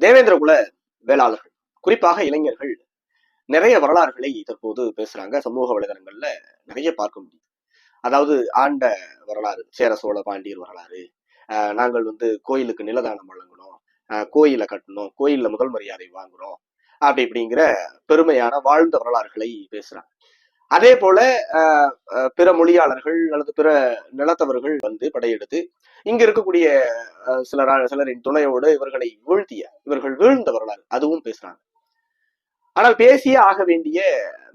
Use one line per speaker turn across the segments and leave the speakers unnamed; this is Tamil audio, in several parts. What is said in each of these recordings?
தேவேந்திர குல வேளாளர்கள் குறிப்பாக இளைஞர்கள் நிறைய வரலாறுகளை தற்போது பேசுறாங்க. சமூக வலைதளங்கள்ல நிறைய பார்க்க முடியுது. அதாவது ஆண்ட வரலாறு சேர சோழ பாண்டியர் வரலாறு ஆஹ் நாங்கள் வந்து கோயிலுக்கு நிலதானம் வழங்கணும் ஆஹ் கோயிலை கட்டணும் கோயில்ல முதல் மரியாதை வாங்குறோம் அப்படி இப்படிங்கிற பெருமையான வாழ்ந்த வரலாறுகளை பேசுறாங்க. அதே போல பிற மொழியாளர்கள் அல்லது பிற நிலத்தவர்கள் வந்து படையெடுத்து இங்க இருக்கக்கூடிய சிலரா சிலரின் துணையோடு இவர்களை வீழ்த்திய இவர்கள் வீழ்ந்த வரலாறு அதுவும் பேசுறாங்க. ஆனால் பேசியே ஆக வேண்டிய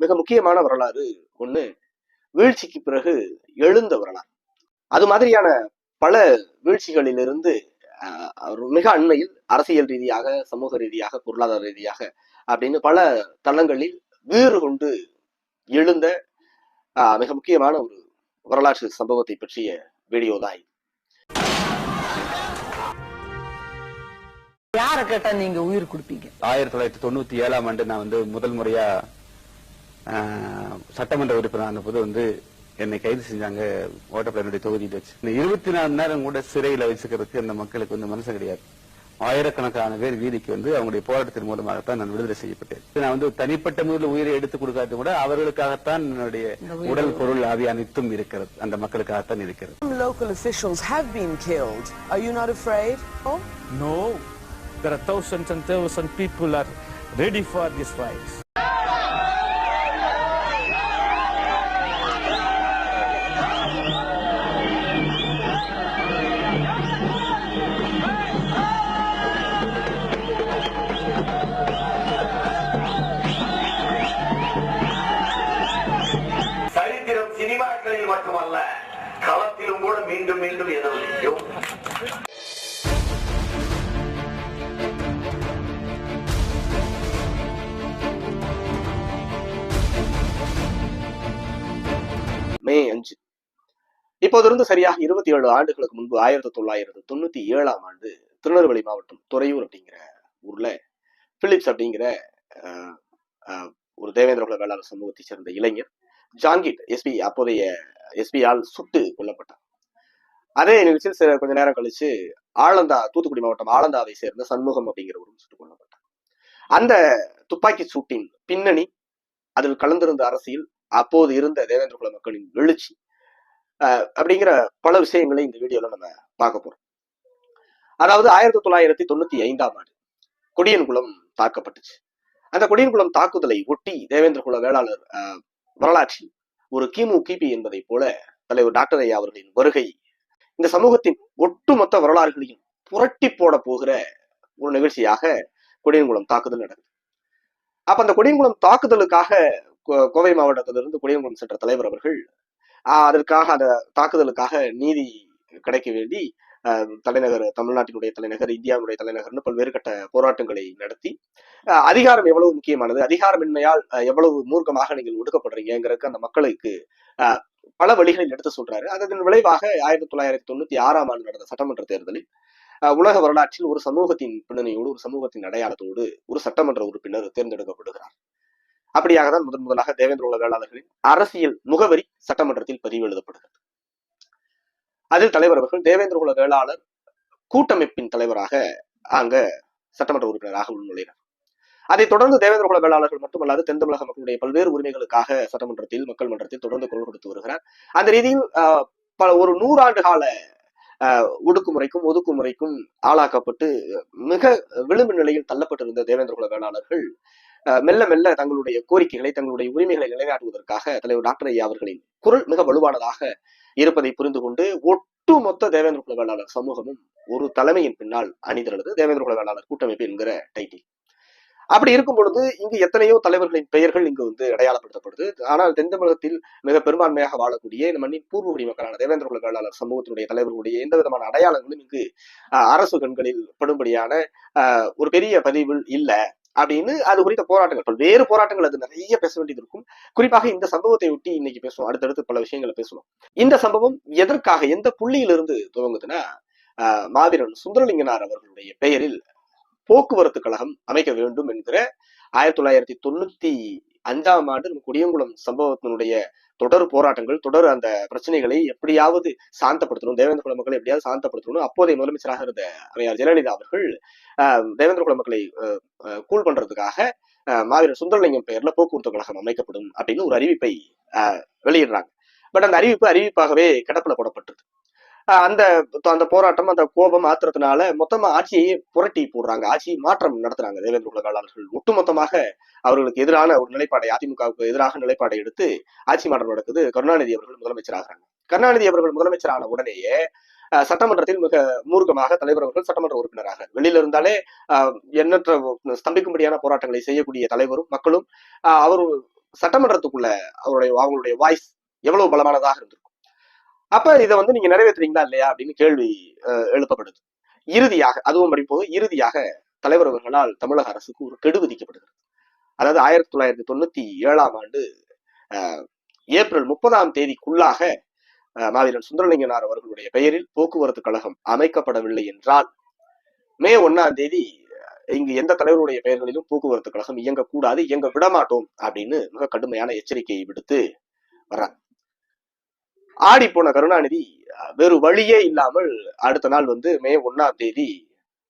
மிக முக்கியமான வரலாறு ஒண்ணு வீழ்ச்சிக்கு பிறகு எழுந்த வரலாறு. அது மாதிரியான பல வீழ்ச்சிகளிலிருந்து ஆஹ், அவர் மிக அண்மையில் அரசியல் ரீதியாக சமூக ரீதியாக பொருளாதார ரீதியாக அப்படின்னு பல தளங்களில் வீறு கொண்டு எழுந்த மிக முக்கியமான ஒரு வரலாற்று சம்பவத்தை பற்றிய வீடியோ தான்.
யார கேட்டா நீங்க உயிர் கொடுப்பீங்க?
ஆயிரத்தி தொள்ளாயிரத்தி தொண்ணூத்தி ஏழாம் ஆண்டு நான் வந்து முதல் முறையா ஆஹ், சட்டமன்ற உறுப்பினர் ஆன போது வந்து என்னை கைது செஞ்சாங்க ஓட்டப்பள்ளனுடைய தொகுதியில் வச்சு. இந்த இருபத்தி நாலு நேரம் கூட சிறையில வச்சுக்கிறதுக்கு அந்த மக்களுக்கு வந்து மனசு கிடையாது. ஆயிரக்கணக்கான பேர் வீதிக்கு வந்து அவங்களுடைய போராட்டத்தின் மூலமாகத்தான் நான் விடுதலை செய்யப்பட்டேன் நான் வந்து தனிப்பட்ட முறையில் உயிரை எடுத்துக் கொடுக்காத கூட அவர்களுக்காகத்தான் என்னுடைய உடல் பொருள் ஆவி அனைத்தும் இருக்கிறது அந்த மக்களுக்காகத்தான் இருக்கிறது
local officials have been killed. Are you not afraid? Oh?
No, there are thousands and thousands people are ready for this fight.
மட்டுமல்ல களத்திலும் கூட மீண்டும் மீண்டும் எதிரொலிக்கும்
மே அஞ்சு. இப்போதிருந்து சரியாக இருபத்தி ஏழு ஆண்டுகளுக்கு முன்பு ஆயிரத்தி தொள்ளாயிரத்தி தொண்ணூத்தி ஏழாம் ஆண்டு திருநெல்வேலி மாவட்டம் துறையூர் அப்படிங்கிற ஊர்ல பிலிப்ஸ் அப்படிங்கிற ஒரு தேவேந்திர குல வேளாளர் சமூகத்தை சேர்ந்த இளைஞர் ஜாங்கிட் எஸ்பி அப்போதைய எஸ்பியால் சுட்டு கொல்லப்பட்டார் அதே நிகழ்ச்சியில் சில கொஞ்ச நேரம் கழிச்சு ஆலந்தா தூத்துக்குடி மாவட்டம் ஆலந்தாவை சேர்ந்த சண்முகம் அப்படிங்கிறவரும் சுட்டுக் கொல்லப்பட்டார் அந்த துப்பாக்கி சூட்டின் பின்னணி அதில் கலந்திருந்த அரசியல் அப்போது இருந்த தேவேந்திர குல மக்களின் எழுச்சி அப்படிங்கிற பல விஷயங்களை இந்த வீடியோல நம்ம பார்க்க போறோம். அதாவது ஆயிரத்தி தொள்ளாயிரத்தி தொண்ணூத்தி ஐந்தாம் ஆண்டு கொடியன்குளம் தாக்கப்பட்டுச்சு. அந்த கொடியன்குளம் தாக்குதலை ஒட்டி தேவேந்திர குல வேளாளர் வரலாற்றில் ஒரு கிமு கிபி என்பதை போல தலைவர் டாக்டர் ஐயா அவர்களின் வருகை இந்த சமூகத்தின் ஒட்டுமொத்த வரலாறுகளையும் புரட்டி போட போகிற ஒரு நிகழ்ச்சியாக கொடியங்குளம் தாக்குதல் நடக்குது அப்ப அந்த கொடியங்குளம் தாக்குதலுக்காக கோவை மாவட்டத்திலிருந்து கொடியங்குளம் சென்ற தலைவர் அவர்கள் ஆஹ் அதற்காக அந்த தாக்குதலுக்காக நீதி கிடைக்க வேண்டி தலைநகர் தமிழ்நாட்டினுடைய தலைநகர் இந்தியாவுடைய தலைநகர்னு பல்வேறு கட்ட போராட்டங்களை நடத்தி ஆஹ் அதிகாரம் எவ்வளவு முக்கியமானது அதிகாரமின்மையால் எவ்வளவு மூர்க்கமாக நீங்கள் ஒடுக்கப்படுறீங்கிறதுக்கு அந்த மக்களுக்கு ஆஹ் பல வழிகளில் எடுத்து சொல்றாரு. அதன் விளைவாக ஆயிரத்தி தொள்ளாயிரத்தி தொண்ணூத்தி ஆறாம் ஆண்டு நடந்த சட்டமன்ற தேர்தலில் உலக வரலாற்றில் ஒரு சமூகத்தின் பின்னணியோடு ஒரு சமூகத்தின் அடையாளத்தோடு ஒரு சட்டமன்ற உறுப்பினர் தேர்ந்தெடுக்கப்படுகிறார். அப்படியாக தான் முதன் முதலாக தேவேந்திர உலக வேளாளர்களின் அரசியல் முகவரி சட்டமன்றத்தில் பதிவு எழுதப்படுகிறது. அதில் தலைவர் அவர்கள் தேவேந்திர குல வேளாளர் கூட்டமைப்பின் தலைவராக அங்க சட்டமன்ற உறுப்பினராக உள்நுழைகிறார். அதைத் தொடர்ந்து தேவேந்திர குல வேளாளர்கள் மட்டுமல்லாது தென் தமிழக மக்களுடைய பல்வேறு உரிமைகளுக்காக சட்டமன்றத்தில் மக்கள் மன்றத்தில் தொடர்ந்து குரல் கொடுத்து வருகிறார். அந்த ரீதியில் பல ஒரு நூறாண்டு கால அஹ் ஒடுக்குமுறைக்கும் ஒதுக்குமுறைக்கும் ஆளாக்கப்பட்டு மிக விளிம்பு நிலையில் தள்ளப்பட்டிருந்த தேவேந்திர குல வேளாளர்கள் ஆஹ், மெல்ல மெல்ல தங்களுடைய கோரிக்கைகளை தங்களுடைய உரிமைகளை நிலைநாட்டுவதற்காக தலைவர் டாக்டர் ஐயா அவர்களின் குரல் மிக வலுவானதாக இருப்பதை புரிந்து கொண்டு ஒட்டுமொத்த தேவேந்திர குல வேளாளர் சமூகமும் ஒரு தலைமையின் பின்னால் அணிதிரளது தேவேந்திர குல வேளாளர் கூட்டமைப்பு என்கிற டைட்டில் அப்படி இருக்கும் பொழுது இங்கு எத்தனையோ தலைவர்களின் பெயர்கள் இங்கு வந்து அடையாளப்படுத்தப்படுது. ஆனால் தென் தமிழகத்தில் மிக பெரும்பான்மையாக வாழக்கூடிய இந்த மண்ணின் பூர்வகுடி மக்களான தேவேந்திர குல வேளாளர் சமூகத்தினுடைய தலைவர்களுடைய எந்த விதமான அடையாளங்களும் இங்கு ஆஹ், அரசு கண்களில் படும்படியான ஆஹ், ஒரு பெரிய பதிவில் இல்ல. அப்படின்னு அது குறித்த போராட்டங்கள். பல்வேறு போராட்டங்கள் அது நிறைய பேச வேண்டியது இருக்கும். குறிப்பாக இந்த சம்பவத்தை ஒட்டி இன்னைக்கு பேசுவோம். அடுத்தடுத்து பல விஷயங்களை பேசுவோம். இந்த சம்பவம் எதற்காக எந்த புள்ளியிலிருந்து துவங்குதுன்னா ஆஹ், மாவீரன் சுந்தரலிங்கனார் அவர்களுடைய பெயரில் போக்குவரத்து கழகம் அமைக்க வேண்டும் என்கிற ஆயிரத்தி தொள்ளாயிரத்தி தொண்ணூத்தி அஞ்சாம் ஆண்டு நம்ம குடியங்குளம் சம்பவத்தினுடைய தொடர் போராட்டங்கள் தொடர் அந்த பிரச்சனைகளை எப்படியாவது சாந்தப்படுத்தணும் தேவேந்திர குல மக்களை எப்படியாவது சாந்தப்படுத்தணும் அப்போதைய முதலமைச்சராக இருந்த அவையார் ஜெயலலிதா அவர்கள் ஆஹ், தேவேந்திர குல மக்களை கூல் பண்றதுக்காக மாவீரர் சுந்தரலிங்கம் பெயர்ல போக்குவரத்து கழகம் அமைக்கப்படும் அப்படின்னு ஒரு அறிவிப்பை வெளியிடுறாங்க. பட் அந்த அறிவிப்பு அறிவிப்பாகவே கிடப்பில் போடப்பட்டது. அந்த அந்த போராட்டம் அந்த கோபம் ஆத்திரத்தினால மொத்தமா ஆட்சியை புரட்டி போடுறாங்க. ஆட்சி மாற்றம் நடத்துறாங்க தேவேந்திர குல ஒட்டுமொத்தமாக அவர்களுக்கு எதிரான ஒரு நிலைப்பாடை அதிமுகவுக்கு எதிராக நிலைப்பாடை எடுத்து ஆட்சி மாற்றம் நடக்குது. கருணாநிதி அவர்கள் முதலமைச்சராகிறாங்க. கருணாநிதி அவர்கள் முதலமைச்சரான உடனேயே சட்டமன்றத்தில் மிக மூர்க்கமாக தலைவர் அவர்கள் சட்டமன்ற உறுப்பினராக. வெளியில இருந்தாலே எண்ணற்ற ஸ்தம்பிக்கும்படியான போராட்டங்களை செய்யக்கூடிய தலைவரும் மக்களும் அவர் சட்டமன்றத்துக்குள்ள அவருடைய அவங்களுடைய வாய்ஸ் எவ்வளவு பலமானதாக இருந்திருக்கும். அப்ப இதை வந்து நீங்க நிறைவேற்றுறீங்களா இல்லையா அப்படின்னு கேள்வி எழுப்பப்படுது. இறுதியாக அதுவும் படிப்போது இறுதியாக தலைவர் அவர்களால் தமிழக அரசுக்கு ஒரு கெடு விதிக்கப்படுகிறது. அதாவது ஆயிரத்தி தொள்ளாயிரத்தி தொண்ணூத்தி ஏழாம் ஆண்டு ஏப்ரல் முப்பதாம் தேதிக்குள்ளாக மாவீரன் சுந்தரலிங்கனார் அவர்களுடைய பெயரில் போக்குவரத்து கழகம் அமைக்கப்படவில்லை என்றால் மே ஒன்னாம் தேதி இங்கு எந்த தலைவருடைய பெயர்களிலும் போக்குவரத்து கழகம் இயங்கக்கூடாது இயங்க விடமாட்டோம் அப்படின்னு மிக கடுமையான எச்சரிக்கையை விடுத்து வர்றாங்க. ஆடி போன கருணாநிதி அஹ், வேறு வழியே இல்லாமல் அடுத்த நாள் வந்து மே ஒன்னாம் தேதி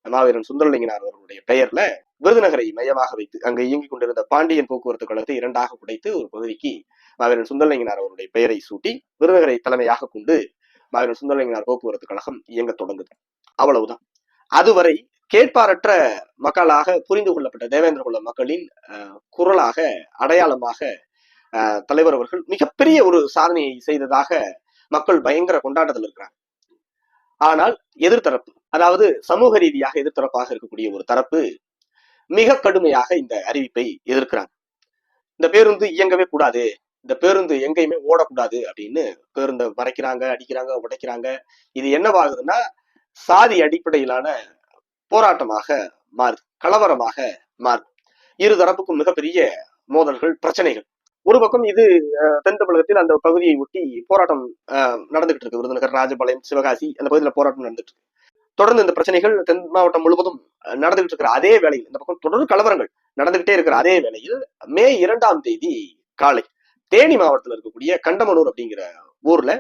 மாவீரன் சுந்தரலிங்கனார் அவர்களுடைய பெயர்ல விருதுநகரை மையமாக வைத்து அங்கு இயங்கிக் கொண்டிருந்த பாண்டியன் போக்குவரத்து கழகத்தை இரண்டாக உடைத்து ஒரு பகுதிக்கு மாவீரன் சுந்தரலிங்கனார் அவருடைய பெயரை சூட்டி விருதுநகரை தலைமையாக கொண்டு மாவீரன் சுந்தரலிங்கனார் போக்குவரத்து கழகம் இயங்க தொடங்குது. அவ்வளவுதான். அதுவரை கேட்பாரற்ற மக்களாக புரிந்து கொள்ளப்பட்ட தேவேந்திர குல மக்களின் அஹ், குரலாக அடையாளமாக தலைவர் அவர்கள் மிகப்பெரிய ஒரு சாதனையை செய்ததாக மக்கள் பயங்கர கொண்டாட்டத்தில் இருக்கிறாங்க. ஆனால் எதிர்த்தரப்பு அதாவது சமூக ரீதியாக எதிர்த்தரப்பாக இருக்கக்கூடிய ஒரு தரப்பு மிக கடுமையாக இந்த அறிவிப்பை எதிர்க்கிறாங்க. இந்த பேருந்து இயங்கவே கூடாது இந்த பேருந்து எங்கேயுமே ஓடக்கூடாது அப்படின்னு பேருந்தை மறைக்கிறாங்க அடிக்கிறாங்க உடைக்கிறாங்க. இது என்னவாகுதுன்னா சாதி அடிப்படையிலான போராட்டமாக மாறுது கலவரமாக மாறுது. இரு தரப்புக்கும் மிகப்பெரிய மோதல்கள் பிரச்சனைகள். ஒரு பக்கம் இது அஹ், தென் தமிழகத்தில் அந்த பகுதியை ஒட்டி போராட்டம் நடந்துகிட்டு இருக்கு விருதுநகர் ராஜபாளையம் சிவகாசி அந்த பகுதியில் போராட்டம் நடந்துட்டு இருக்கு தொடர்ந்து இந்த பிரச்சனைகள் தென் மாவட்டம் முழுவதும் நடந்துகிட்டு இருக்கிற அதே வேளையில் இந்த பக்கம் தொடர் கலவரங்கள் நடந்துகிட்டே இருக்கிற அதே வேளையில் மே இரண்டாம் தேதி காலை தேனி மாவட்டத்தில் இருக்கக்கூடிய கண்டமனூர் அப்படிங்கிற ஊர்ல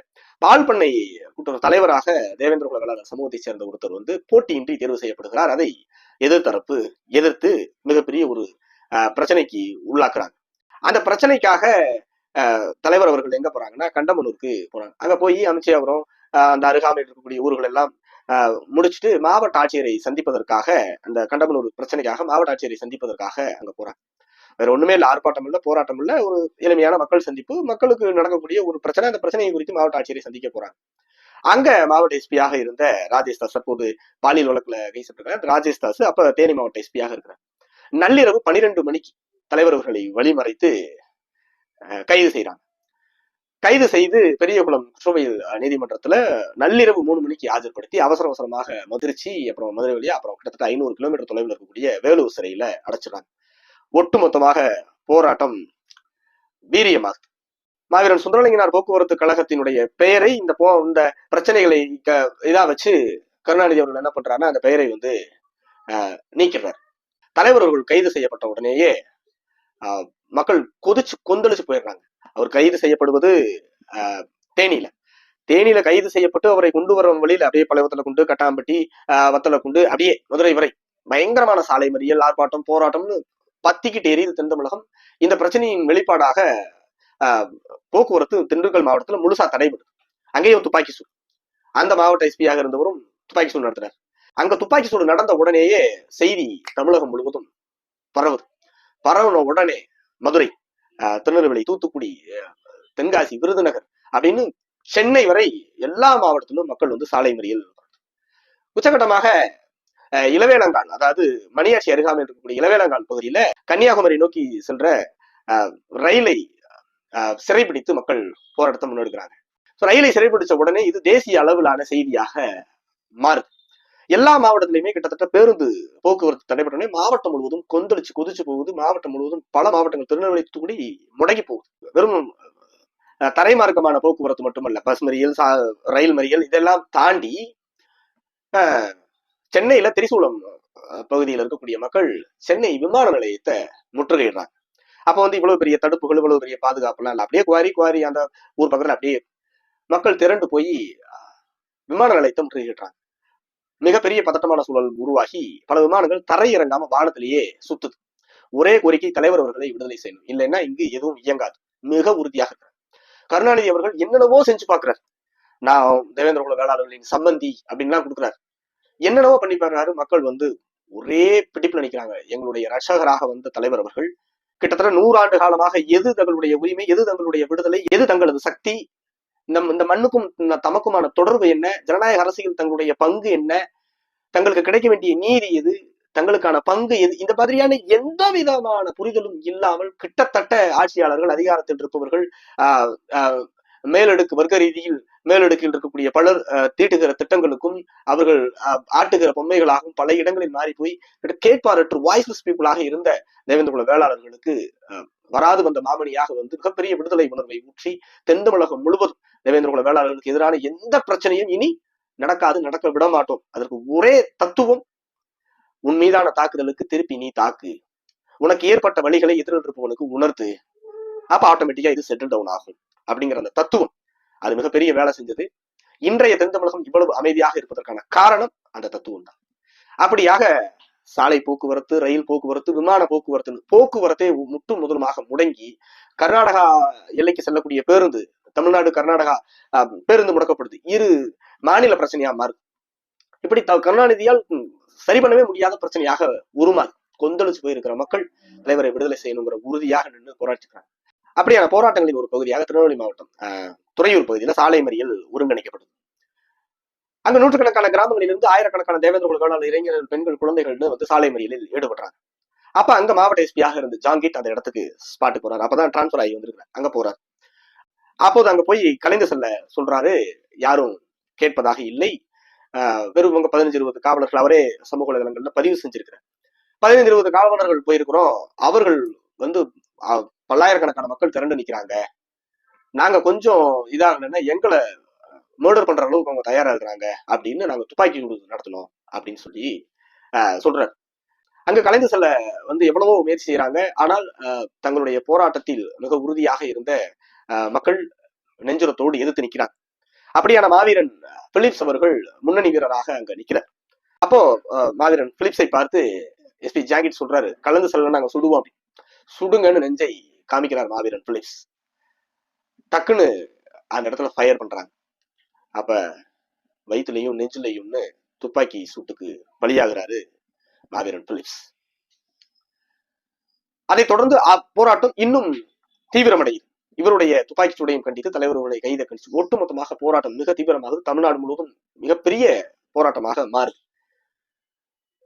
பால் பண்ணை கூட்டுறவு தலைவராக தேவேந்திர குல வேளாளர் சமூகத்தை சேர்ந்த ஒருத்தர் வந்து போட்டியின்றி தேர்வு செய்யப்படுகிறார். அதை எதிர்த்தரப்பு எதிர்த்து மிகப்பெரிய ஒரு அஹ், பிரச்சனைக்கு உள்ளாக்குறாங்க. அந்த பிரச்சனைக்காக அஹ், தலைவர் அவர்கள் எங்க போறாங்கன்னா கண்டமனூருக்கு போறாங்க. அங்க போய் அமைச்சியாபுரம் அந்த அருகாமையில் இருக்கக்கூடிய ஊர்கள் எல்லாம் அஹ், முடிச்சுட்டு மாவட்ட ஆட்சியரை சந்திப்பதற்காக அந்த கண்டமனூர் பிரச்சனைக்காக மாவட்ட ஆட்சியரை சந்திப்பதற்காக அங்க போறாங்க. வேற ஒண்ணுமே இல்ல ஆர்ப்பாட்டம் இல்ல போராட்டம் இல்ல ஒரு எளிமையான மக்கள் சந்திப்பு மக்களுக்கு நடக்கக்கூடிய ஒரு பிரச்சனை. அந்த பிரச்சனையை குறித்து மாவட்ட ஆட்சியரை சந்திக்க போறாங்க. அங்க மாவட்ட எஸ்பியாக இருந்த ராஜேஷ் தாஸ் தற்போது பாலியல் வழக்குல கைசப்பட்டிருக்காங்க ராஜேஷ் தாஸ் அப்ப தேனி மாவட்ட எஸ்பியாக இருக்கிறார். நள்ளிரவு பனிரெண்டு மணிக்கு தலைவர் அவர்களை வழிமறைத்து கைது செய்கிறாங்க கைது செய்து பெரியகுளம் குற்றவியல் நீதிமன்றத்துல நள்ளிரவு மூணு மணிக்கு ஆஜர்படுத்தி அவசர அவசரமாக மதுரிச்சி அப்புறம் மதுரை வழியா அப்புறம் கிட்டத்தட்ட ஐநூறு கிலோமீட்டர் தொலைவில் இருக்கக்கூடிய வேலூர் சிறையில அடைச்சிடுறாங்க. ஒட்டுமொத்தமாக போராட்டம் வீரியமாகுது மாவீரன் சுந்தரலிங்கனார் போக்குவரத்து கழகத்தினுடைய பெயரை இந்த போ இந்த பிரச்சனைகளை க- இதா வச்சு கருணாநிதி அவர்கள் என்ன பண்றாருன்னா அந்த பெயரை வந்து ஆஹ், நீக்கிறார் தலைவர்கள் கைது செய்யப்பட்ட உடனேயே மக்கள் கொதிச்சு கொந்தளிச்சு போயிடுறாங்க. அவர் கைது செய்யப்படுவது ஆஹ், தேனியில. தேனியில கைது செய்யப்பட்டு அவரை கொண்டு வர வழியில அப்படியே பழையவத்துல கொண்டு கட்டாம்பட்டி ஆஹ், வத்தல கொண்டு அப்படியே மதுரை வரை. பயங்கரமான சாலை மறியல் ஆர்ப்பாட்டம் போராட்டம்னு பத்திக்கிட்டு எரியுது தென் தமிழகம். இந்த பிரச்சனையின் வெளிப்பாடாக போக்குவரத்து திண்டுக்கல் மாவட்டத்துல முழுசா தடைபடுது அங்கேயும் துப்பாக்கி சூடு. அந்த மாவட்ட எஸ்பியாக இருந்தவரும் துப்பாக்கி சூடு நடத்துறார் அங்க துப்பாக்கி சூடு நடந்த உடனேயே செய்தி தமிழகம் முழுவதும் பரவுது. பரவுன உடனே மதுரை ஆஹ், திருநெல்வேலி தூத்துக்குடி தென்காசி விருதுநகர் அப்படின்னு சென்னை வரை எல்லா மாவட்டத்திலும் மக்கள் வந்து சாலை மறியல் உச்சகட்டமாக இளவேலங்கால் அதாவது மணியாட்சி அருகாமையில் இருக்கக்கூடிய இளவேலங்கால் பகுதியில கன்னியாகுமரி நோக்கி சென்ற ஆஹ், ரயிலை ஆஹ், சிறைபிடித்து மக்கள் போராட்டத்தை முன்னெடுக்கிறாங்க. ரயிலை சிறைபிடிச்ச உடனே இது தேசிய அளவிலான செய்தியாக மாறுது. எல்லா மாவட்டத்திலையுமே கிட்டத்தட்ட பேருந்து போக்குவரத்து தடைபட்ட உடனே மாவட்டம் முழுவதும் கொந்தளிச்சு கொதிச்சு போகுது. மாவட்டம் முழுவதும் பல மாவட்டங்கள் திருநெல்வேலி தூக்கி முடங்கி போகுது. வெறும் தரைமார்க்கமான போக்குவரத்து மட்டுமல்ல பஸ் மறியல் சா- ரயில் மறியல் இதெல்லாம் தாண்டி அஹ், சென்னையில திரிசூலம் அஹ், பகுதியில் இருக்கக்கூடிய மக்கள் சென்னை விமான நிலையத்தை முற்றுகையிடுறாங்க. அப்ப வந்து இவ்வளவு பெரிய தடுப்புகள் இவ்வளவு பெரிய பாதுகாப்புலாம் இல்லை. அப்படியே குவாரி குவாரி அந்த ஊர் பக்கத்துல அப்படியே மக்கள் திரண்டு போய் விமான நிலையத்தை முற்றுகையிடுறாங்க. மிகப்பெரிய பதட்டமான சூழல் உருவாகி பல விமானங்கள் தரையிறங்காம வானத்திலேயே சுத்துது. ஒரே கோரிக்கை தலைவர் அவர்களை விடுதலை செய்யணும். இல்லைன்னா இங்கு எதுவும் இயங்காது. மிக உறுதியாக இருக்கிறார். கருணாநிதி அவர்கள் என்னென்னவோ செஞ்சு பாக்குறாரு நான் தேவேந்திர குல வேளாளர்களின் சம்பந்தி அப்படின்லாம் கொடுக்குறாரு. என்னென்னவோ பண்ணி பாக்குறாரு மக்கள் வந்து ஒரே பிடிப்புல நிக்கிறாங்க. எங்களுடைய ரட்சகராக வந்த தலைவர் அவர்கள் கிட்டத்தட்ட நூறாண்டு காலமாக எது தங்களுடைய உரிமை எது தங்களுடைய விடுதலை எது தங்களது சக்தி நம் இந்த மண்ணுக்கும் தமக்குமான தொடர்பு என்ன? ஜனநாயக அரசியல் தங்களுடைய பங்கு என்ன? தங்களுக்கு கிடைக்க வேண்டிய நீதி எது? தங்களுக்கான பங்கு எது? இந்த மாதிரியான எந்த விதமான புரிதலும் இல்லாமல் கிட்டத்தட்ட ஆட்சியாளர்கள் அதிகாரத்தில் இருப்பவர்கள் ஆஹ் மேலடுக்கு வர்க்க ரீதியில் மேலடுக்கில் இருக்கக்கூடிய பலர் தீட்டுகிற திட்டங்களுக்கும் அவர்கள் ஆட்டுகிற பொம்மைகளாகவும் பல இடங்களில் மாறி போய் கேட்பாரற்று வாய்ஸ்லெஸ் பீப்புளாக இருந்த தேவேந்திரகுல வேளாளர்களுக்கு வராது வந்த மாமணியாக வந்து மிகப்பெரிய விடுதலை உணர்வை ஊற்றி தென் தமிழகம் முழுவதும் தேவேந்திர குல வேளாளர்களுக்கு எதிரான எந்த பிரச்சனையும் இனி நடக்காது நடக்க விட மாட்டோம். அதற்கு ஒரே தத்துவம் உன் மீதான தாக்குதலுக்கு திருப்பி நீ தாக்கு. உனக்கு ஏற்பட்ட வழிகளை எதிர்ப்பவனுக்கு உணர்த்து. அப்ப ஆட்டோமேட்டிக்கா இது செட்டில் டவுன் ஆகும் அப்படிங்கிற அந்த தத்துவம். அது மிகப்பெரிய வேலை செஞ்சது. இன்றைய தென் தமிழகம் இவ்வளவு அமைதியாக இருப்பதற்கான காரணம் அந்த தத்துவம் தான். அப்படியாக சாலை போக்குவரத்து ரயில் போக்குவரத்து விமான போக்குவரத்து போக்குவரத்தை முட்டு முதலுமாக முடங்கி கர்நாடகா எல்லைக்கு செல்லக்கூடிய பேருந்து தமிழ்நாடு கர்நாடகா ஆஹ், பேருந்து முடக்கப்படுது. இரு மாநில பிரச்சனையா மாறுது. இப்படி த- கருணாநிதியால் சரி பண்ணவே முடியாத பிரச்சனையாக உருமாறு கொந்தளிச்சு போயிருக்கிற மக்கள் தலைவரை விடுதலை செய்யணுங்கிற உறுதியாக நின்று போராடிக்கிறாங்க அப்படியான போராட்டங்களின் ஒரு பகுதியாக திருநெல்வேலி மாவட்டம் ஆஹ், துறையூர் பகுதியில் சாலை மறியல் ஒருங்கிணைக்கப்படுது அங்க நூற்றுக்கணக்கான கிராமங்களிலிருந்து ஆயிரக்கணக்கான தேவேந்திர குல இளைஞர்கள் பெண்கள் குழந்தைகள்னு வந்து சாலை மறியலில் ஈடுபடுறாங்க. அப்ப அங்க மாவட்ட எஸ்பியாக இருந்து ஜாங்கிட் அந்த இடத்துக்கு ஸ்பாட்டுக்கு போறாரு. அப்பதான் டிரான்ஸ்பர் ஆகி வந்திருக்கிறார். அங்க போறாரு. அப்போது அங்க போய் கலைஞர் செல்ல சொல்றாரு யாரும் கேட்பதாக இல்லை. ஆஹ் வெறும் உங்க பதினஞ்சு இருபது காவலர்கள் அவரே சமூக வலைதளங்கள்ல பதிவு செஞ்சிருக்கிறார். பதினைந்து இருபது காவலர்கள் போயிருக்கிறோம். அவர்கள் வந்து பல்லாயிரக்கணக்கான மக்கள் திரண்டு நிக்கிறாங்க. நாங்க கொஞ்சம் இதாகலன்னா எங்களை மர்டர் பண்ற அளவுக்கு அவங்க தயாரா இருக்கிறாங்க. அப்படின்னு நாங்க துப்பாக்கி சூடு நடத்தணும் அப்படின்னு சொல்லி ஆஹ், சொல்றாரு. அங்க கலைந்து செல்ல வந்து எவ்வளவோ முயற்சி செய்யறாங்க ஆனால் தங்களுடைய போராட்டத்தில் மிக உறுதியாக இருந்த மக்கள் நெஞ்சுரத்தோடு எதிர்த்து நிற்கிறாங்க அப்படியான மாவீரன் பிலிப்ஸ் அவர்கள் முன்னணி வீரராக அங்க நிற்கிறார். அப்போ மாவீரன் பிலிப்ஸை பார்த்து எஸ்பி ஜாங்கிட் சொல்றாரு கலந்து செல்ல நாங்க சுடுவோம் அப்படி சுடுங்கன்னு நெஞ்சை காமிக்கிறார் மாவீரன் பிலிப்ஸ். டக்குன்னு அந்த இடத்துல ஃபயர் பண்றாங்க. அப்ப வயிற்றுலையும் நெஞ்சிலையும்னு துப்பாக்கி சூட்டுக்கு பலியாகிறாரு மாவீரன் பிலிப்ஸ். அதை தொடர்ந்து போராட்டம் இன்னும் தீவிரமடையுது. இவருடைய துப்பாக்கி சூடையும் கண்டித்து தலைவர்களுடைய கைதை கழிச்சு ஒட்டுமொத்தமாக போராட்டம் மிக தீவிரமாகுது தமிழ்நாடு முழுவதும் மிகப்பெரிய போராட்டமாக மாறுது.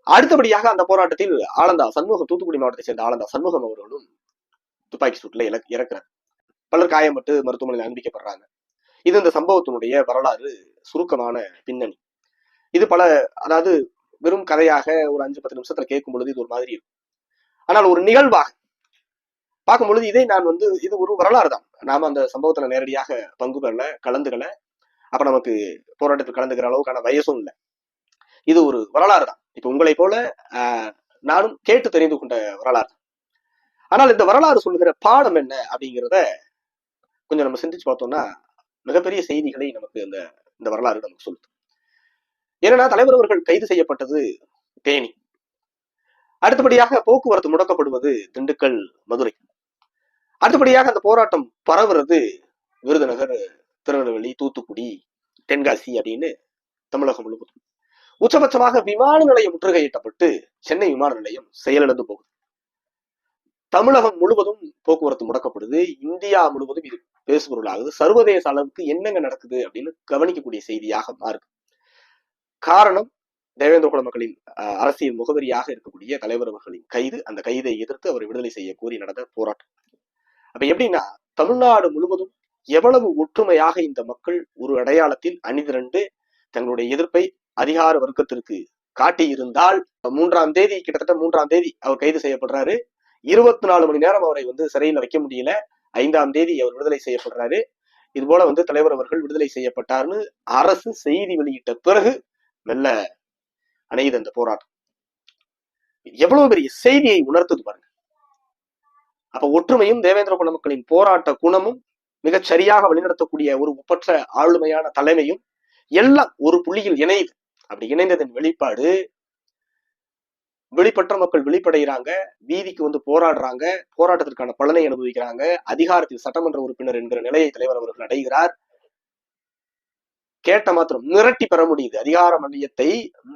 அடுத்தபடியாக அந்த போராட்டத்தில் ஆனந்தா சண்முகம் தூத்துக்குடி மாவட்டத்தை சேர்ந்த ஆனந்தா சண்முகம் அவர்களும் துப்பாக்கி சூட்டில் இல இறக்குறார். பலர் காயப்பட்டு மருத்துவமனையில் அனுமதிக்கப்படுறாங்க. இது இந்த சம்பவத்தினுடைய வரலாறு சுருக்கமான பின்னணி. இது பல அதாவது வெறும் கதையாக ஒரு அஞ்சு பத்து நிமிஷத்துல கேட்கும் பொழுது இது ஒரு மாதிரி இருக்கும். ஆனால் ஒரு நிகழ்வாக பார்க்கும்பொழுது இதை நான் வந்து இது ஒரு வரலாறு தான் நாம அந்த சம்பவத்துல நேரடியாக பங்கு பெறல கலந்துக்கல. அப்ப நமக்கு போராட்டத்தில் கலந்துக்கிற அளவுக்கான வயசும் இல்லை. இது ஒரு வரலாறு தான் இப்ப உங்களை போல நானும் கேட்டு தெரிந்து கொண்ட வரலாறு. ஆனால் இந்த வரலாறு சொல்லுகிற பாடம் என்ன அப்படிங்கிறத கொஞ்சம் நம்ம சிந்திச்சு பார்த்தோம்னா மிகப்பெரிய செய்திகளை நமக்கு இந்த இந்த வரலாறு நமக்கு சொல்லுது ஏன்னா தலைவர் அவர்கள் கைது செய்யப்பட்டது தேனி. அடுத்தபடியாக போக்குவரத்து முடக்கப்படுவது திண்டுக்கல் மதுரை. அடுத்தபடியாக அந்த போராட்டம் பரவுறது விருதுநகர் திருநெல்வேலி தூத்துக்குடி தென்காசி அப்படின்னு தமிழகம் முழுவதும். உச்சபட்சமாக விமான நிலையம் முற்றுகையிட்டப்பட்டு சென்னை விமான நிலையம் செயலிழந்து போகுது. தமிழகம் முழுவதும் போக்குவரத்து முடக்கப்படுது. இந்தியா முழுவதும் இது பேசுபொருளாகுது. சர்வதேச அளவுக்கு என்னங்க நடக்குது அப்படின்னு கவனிக்கக்கூடிய செய்தியாக மாறுது. காரணம் தேவேந்திர குல மக்களின் அஹ், அரசியல் முகவரியாக இருக்கக்கூடிய தலைவர் அவர்களின் கைது. அந்த கைதை எதிர்த்து அவரை விடுதலை செய்ய கோரி நடந்த போராட்டம். அப்ப எப்படின்னா தமிழ்நாடு முழுவதும் எவ்வளவு ஒற்றுமையாக இந்த மக்கள் ஒரு அடையாளத்தில் அணிதிரண்டு தங்களுடைய எதிர்ப்பை அதிகார வர்க்கத்திற்கு காட்டியிருந்தால் மூன்றாம் தேதி கிட்டத்தட்ட மூன்றாம் தேதி அவர் கைது செய்யப்படுறாரு. இருபத்தி நாலு மணி நேரம் அவரை வந்து சிறையில் வைக்க முடியல. ஐந்தாம் தேதி அவர் விடுதலை செய்யப்படுறாரு. இது போல வந்து தலைவர் அவர்கள் விடுதலை செய்யப்பட்டார்னு அரசு செய்தி வெளியிட்ட பிறகு மெல்ல அணையுது அந்த போராட்டம். எவ்வளவு பெரிய செய்தியை உணர்த்துது பாருங்க. அப்ப ஒற்றுமையும் தேவேந்திர குல மக்களின் போராட்ட குணமும் மிகச் சரியாக வழிநடத்தக்கூடிய ஒரு ஒப்பற்ற ஆளுமையான தலைமையும் எல்லாம் ஒரு புள்ளியில் இணையுது. அப்படி இணைந்ததன் வெளிப்பாடு வெளிப்பட்ட மக்கள் வெளிப்படைகிறாங்க வீதிக்கு வந்து போராடுறாங்க போராட்டத்திற்கான பலனை அனுபவிக்கிறாங்க அதிகாரத்தில் சட்டமன்ற உறுப்பினர் என்கிற நிலையை தலைவர் அவர்கள் அடைகிறார். கேட்ட மாத்திரம் மிரட்டி பெற முடியுது. அதிகார மையத்தை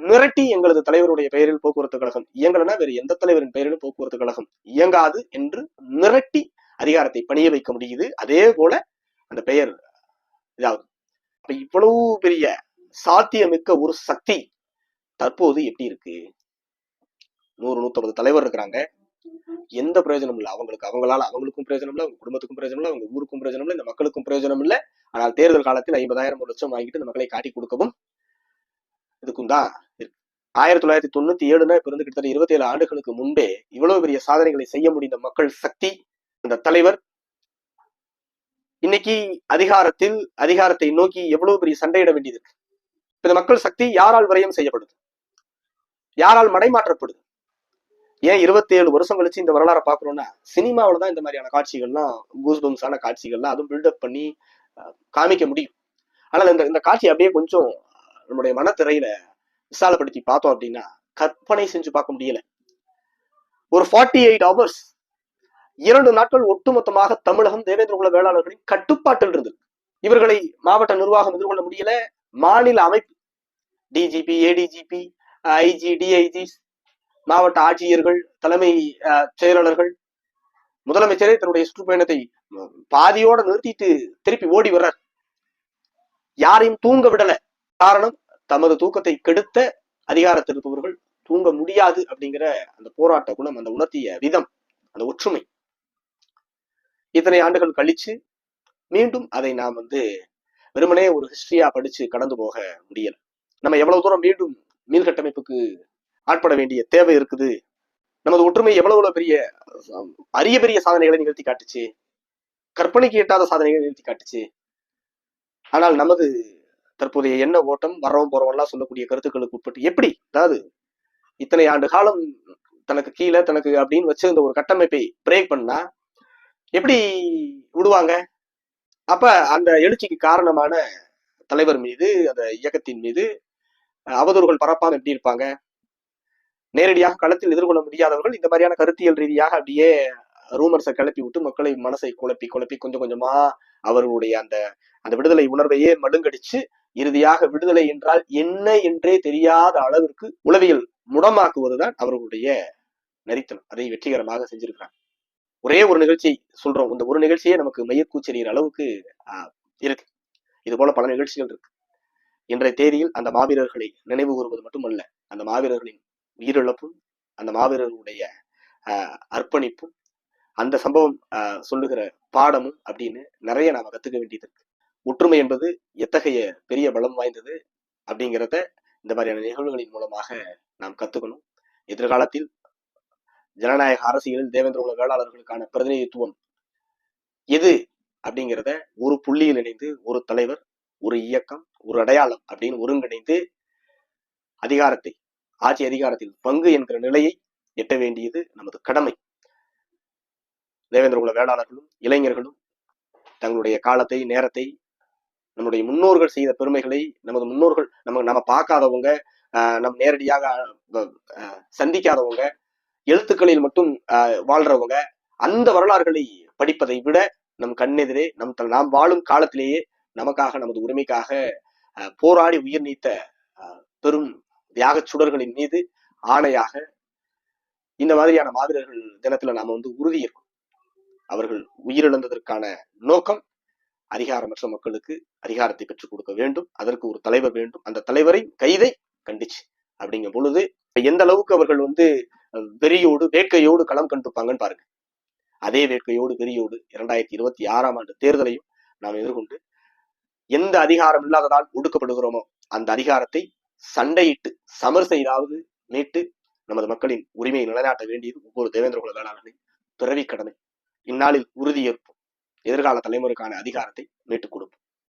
மிரட்டி எங்களது தலைவருடைய பெயரில் போக்குவரத்து கழகம் இயங்கலனா வேறு எந்த தலைவரின் பெயரிலும் போக்குவரத்து கழகம் இயங்காது என்று மிரட்டி அதிகாரத்தை பணிய வைக்க முடியுது. அதே போல அந்த பெயர் இதாகும் அப்ப இவ்வளவு பெரிய சாத்தியமிக்க ஒரு சக்தி தற்போது எப்படி இருக்கு? நூறு நூத்தம்பது தலைவர் இருக்கிறாங்க. எந்த பிரயோஜனம் இல்லை. அவங்களுக்கு அவங்களால அவங்களுக்கும் பிரயோஜனம் இல்லை அவங்க குடும்பத்துக்கும் பிரயோஜனம் இல்லை அவங்க ஊருக்கும் பிரயோஜனம் இல்லை இந்த மக்களுக்கும் பிரயோஜனம் இல்லை. ஆனால் தேர்தல் காலத்தில் ஐம்பதாயிரம் ஒரு லட்சம் வாங்கிட்டு இந்த மக்களை காட்டி கொடுக்கவும் இதுக்கும் தான் இருக்கு ஆயிரத்தி தொள்ளாயிரத்தி தொண்ணூத்தி ஏழுனா இப்ப இருந்து கிட்டத்தட்ட இருபத்தி ஏழு ஆண்டுகளுக்கு முன்பே இவ்வளவு பெரிய சாதனைகளை செய்ய முடிந்த மக்கள் சக்தி அந்த தலைவர் இன்னைக்கு அதிகாரத்தில் அதிகாரத்தை நோக்கி எவ்வளவு பெரிய சண்டையிட வேண்டியது இருக்கு. இந்த மக்கள் சக்தி யாரால் விரயம் செய்யப்படுது? யாரால் மடைமாற்றப்படுது? ஏன் இருபத்தி ஏழு வருஷம் கழிச்சு இந்த வரலாறை பாக்குறோம்னா சினிமாவில தான் இந்த மாதிரியான காட்சிகள்லாம் கூஸ்பம்ஸான காட்சிகள்லாம் அதுவும் பில்டப் பண்ணி காமிக்க முடியும். ஆனால் இந்த இந்த காட்சி அப்படியே கொஞ்சம் நம்முடைய மனத்திரையில விசாலப்படுத்தி பார்த்தோம் அப்படின்னா கற்பனை செஞ்சு பார்க்க முடியல. ஒரு ஃபார்ட்டி எயிட் ஹவர்ஸ் இரண்டு நாட்கள் ஒட்டுமொத்தமாக தமிழகம் தேவேந்திர குல வேளாளர்களின் கட்டுப்பாட்டில் இருந்தது. இவர்களை மாவட்ட நிர்வாகம் எதிர்கொள்ள முடியல. மாநில அமைப்பு டிஜிபி ஏடிஜிபி ஐஜி டிஐஜி மாவட்ட ஆட்சியர்கள் தலைமை செயலாளர்கள் முதலமைச்சரே தன்னுடைய சுற்றுப்பயணத்தை பாதியோட நிறுத்திட்டு திருப்பி ஓடி வர்றார். யாரையும் தூங்க விடல. காரணம் தமது தூக்கத்தை கெடுத்த அதிகாரத்தில் இருப்பவர்கள் தூங்க முடியாது அப்படிங்கிற அந்த போராட்ட குணம் அந்த உணர்த்திய விதம் அந்த ஒற்றுமை. இத்தனை ஆண்டுகள் கழிச்சு மீண்டும் அதை நாம் வந்து வெறுமனே ஒரு ஹிஸ்டரியா படிச்சு கடந்து போக முடியல. நம்ம எவ்வளவு தூரம் மீண்டும் மீள்கட்டமைப்புக்கு ஆட்பட வேண்டிய தேவை இருக்குது. நமது ஒற்றுமை எவ்வளவு பெரிய அரிய பெரிய சாதனைகளை நிகழ்த்தி காட்டுச்சு? கற்பனைக்கு எட்டாத சாதனைகளை நிகழ்த்தி காட்டுச்சு. ஆனால் நமது தற்போதைய என்ன ஓட்டம் வரவும் போறவெல்லாம் சொல்லக்கூடிய கருத்துக்களுக்கு உட்பட்டு எப்படி? அதாவது இத்தனை ஆண்டு காலம் தனக்கு கீழே தனக்கு அப்படின்னு வச்சிருந்த ஒரு கட்டமைப்பை பிரேக் பண்ணா எப்படி விடுவாங்க? அப்ப அந்த எழுச்சிக்கு காரணமான தலைவர் மீது அந்த இயக்கத்தின் மீது அவதூறுகள் பரப்பாம எப்படி இருப்பாங்க? நேரடியாக களத்தில் எதிர்கொள்ள முடியாதவர்கள் இந்த மாதிரியான கருத்தியல் ரீதியாக அப்படியே ரூமர்ஸை கிளப்பி விட்டு மக்களை மனசை குழப்பி குழப்பி கொஞ்சம் கொஞ்சமா அவர்களுடைய அந்த அந்த விடுதலை உணர்வையே மடுங்கடிச்சு இறுதியாக விடுதலை என்றால் என்ன என்றே தெரியாத அளவிற்கு உளவியல் முடமாக்குவதுதான் அவர்களுடைய நரித்தனம் அதை வெற்றிகரமாக செஞ்சிருக்கிறாங்க ஒரே ஒரு நிகழ்ச்சி சொல்றோம். இந்த ஒரு நிகழ்ச்சியே நமக்கு மையக்கூச்செறிகிற அளவுக்கு ஆஹ், இருக்கு. இது போல பல நிகழ்ச்சிகள் இருக்கு. இன்றைய தேதியில் அந்த மாவீரர்களை நினைவு கூறுவது மட்டுமல்ல அந்த மாவீரர்களின் உயிரிழப்பும் அந்த மாவீரருடைய அர்ப்பணிப்பும் அந்த சம்பவம் சொல்லுகிற பாடமும் அப்படின்னு நிறைய நாம கத்துக்க வேண்டியது இருக்கு. ஒற்றுமை என்பது எத்தகைய பெரிய பலம் வாய்ந்தது அப்படிங்கிறத இந்த மாதிரியான நிகழ்வுகளின் மூலமாக நாம் கத்துக்கணும். எதிர்காலத்தில் ஜனநாயக அரசியலில் தேவேந்திர குல வேளாளர்களுக்கான பிரதிநிதித்துவம் எது அப்படிங்கிறத ஒரு புள்ளியில் இணைந்து ஒரு தலைவர் ஒரு இயக்கம் ஒரு அடையாளம் அப்படின்னு ஒருங்கிணைந்து அதிகாரத்தை ஆட்சி அதிகாரத்தில் பங்கு என்கிற நிலையை எட்ட வேண்டியது நமது கடமை. தேவேந்திர குல வேளாளர்களும் இளைஞர்களும் தங்களுடைய காலத்தை நேரத்தை நம்முடைய முன்னோர்கள் செய்த பெருமைகளை நமது முன்னோர்கள் நம்ம நம்ம பார்க்காதவங்க நம் நேரடியாக சந்திக்காதவங்க எழுத்துக்களில் மட்டும் ஆஹ் வாழ்றவங்க அந்த வரலாறுகளை படிப்பதை விட நம் கண்ணெதிரே நம் நாம் வாழும் காலத்திலேயே நமக்காக நமது உரிமைக்காக போராடி உயிர் நீத்த பெரும் தியாகச் சுடர்களின் மீது ஆணையாக இந்த மாதிரியான மாவீரர்கள் தினத்துல நாம வந்து உறுதி இருக்கும் அவர்கள் உயிரிழந்ததற்கான நோக்கம் அதிகாரமற்ற மக்களுக்கு அதிகாரத்தை பெற்றுக் கொடுக்க வேண்டும். அதற்கு ஒரு தலைவர் வேண்டும். அந்த தலைவரை கைதை கண்டிச்சு அப்படிங்கும் பொழுது எந்த அளவுக்கு அவர்கள் வந்து வெறியோடு வேட்கையோடு களம் கண்டுப்பாங்கன்னு பாருங்க. அதே வேட்கையோடு வெறியோடு இரண்டாயிரத்தி இருபத்தி ஆறாம் ஆண்டு தேர்தலையும் நாம் எதிர்கொண்டு எந்த அதிகாரம் இல்லாததால் ஒடுக்கப்படுகிறோமோ அந்த அதிகாரத்தை சண்டையிட்டு சமர் செய்தாவது மீட்டு நமது மக்களின் உரிமையை நிலைநாட்ட வேண்டியது ஒவ்வொரு தேவேந்திர குல வேளாளனின் பிறவி கடமை. இந்நாளில் உறுதியேற்போம். எதிர்கால தலைமுறைக்கான அதிகாரத்தை மீட்டுக் கொடுப்போம்.